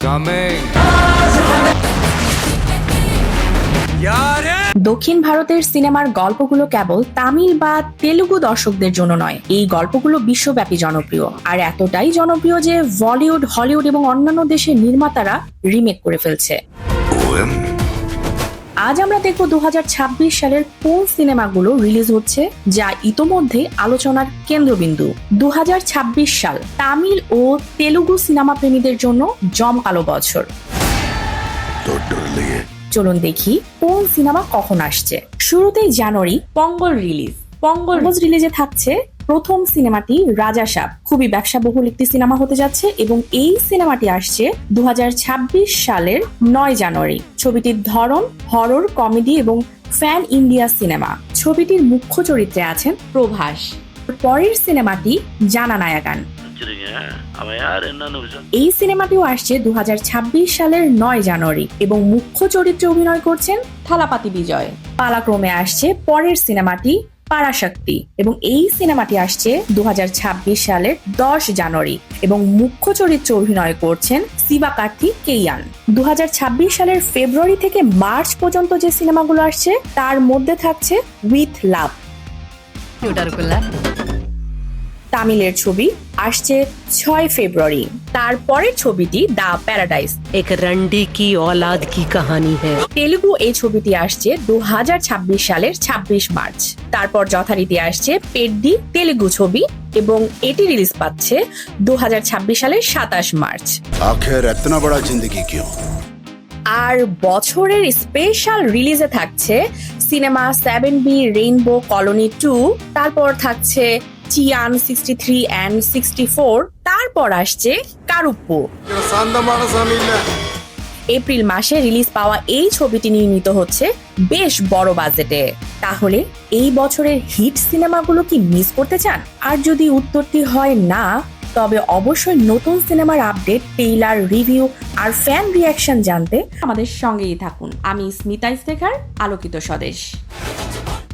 Coming. দক্ষিণ ভারতের সিনেমার গল্পগুলো কেবল তামিল বা তেলুগু দর্শকদের জন্য নয় এই গল্পগুলো বিশ্বব্যাপী জনপ্রিয় আর এতটাই জনপ্রিয় যে বলিউড হলিউড এবং অন্যান্য দেশের নির্মাতারা রিমেক করে ফেলছে আজ আমরা দেখব দু সালের কোন সিনেমাগুলো রিলিজ হচ্ছে যা ইতোমধ্যে আলোচনার কেন্দ্রবিন্দু। দু হাজার ছাব্বিশ সাল তামিল ও তেলুগু সিনেমা প্রেমীদের জন্য জমকালো বছর। চলুন দেখি কোন সিনেমা কখন আসছে। শুরুতেই জানুয়ারি পঙ্গল রিলিজ। পঙ্গল রিলিজে থাকছে প্রথম সিনেমাটি রাজা সাপ। খুবই ব্যবসাবহুল একটি সিনেমা হতে যাচ্ছে এবং এই সিনেমাটি আসছে দু হাজার ছাব্বিশ সালের নয় জানুয়ারি। ছবিটির ধরন হরর, কমেডি এবং ফ্যান ইন্ডিয়া সিনেমা। ছবিটির মুখ্য চরিত্রে আছেন প্রভাস। পরের সিনেমাটি জানা নায়াগান এই সিনেমাটিও আসছে দু হাজার ছাব্বিশ সালের নয় জানুয়ারি এবং মুখ্য চরিত্রে অভিনয় করছেন থালাপাতি বিজয়। পালাক্রমে আসছে পরের সিনেমাটি পারাশক্তি। এবং এই সিনেমাটি আসছে দু হাজার ছাব্বিশ সালের দশ জানুয়ারি। এবং মুখ্য চরিত্রে অভিনয় করছেন সিবা কার্তিক কেয়ান দু সালের ফেব্রুয়ারি থেকে মার্চ পর্যন্ত যে সিনেমাগুলো আসছে, তার মধ্যে থাকছে উইথ লাভ। তামিলের ছবি আসছে ছয় ফেব্রুয়ারি। তারপরের ছবিটি দ্য প্যারাডাইস। এক রান্ডি কি অলাদ কি কাহানি হ্যাঁ তেলুগু এই ছবিটি আসছে দু হাজার ছাব্বিশ সালের ২৬ মার্চ। তারপর যথারীতি আসছে পেড্ডি তেলুগু ছবি এবং এটি রিলিজ পাচ্ছে দু হাজার ছাব্বিশ সালের সাতাশ মার্চ। আখের এতনা বড় জিন্দগি কিউ আর বছরের স্পেশাল রিলিজে থাকছে cinema seven B Rainbow Colony two তারপর থাকছে Chiyaan sixty three and sixty four তারপর আসছে কারুপ্পু এপ্রিল মাসে রিলিজ পাওয়া এই ছবিটি নির্মিত হচ্ছে বেশ বড় বাজেটে তাহলে এই বছরের হিট সিনেমাগুলো কি মিস করতে চান? আর যদি উত্তরটি হয় না, তবে অবশ্যই নতুন সিনেমার আপডেট টেইলার রিভিউ আর ফ্যান রিয়াকশন জানতে আমাদের সঙ্গেই থাকুন। আমি স্মিতা ইস্তেখার আলোকিত স্বদেশ।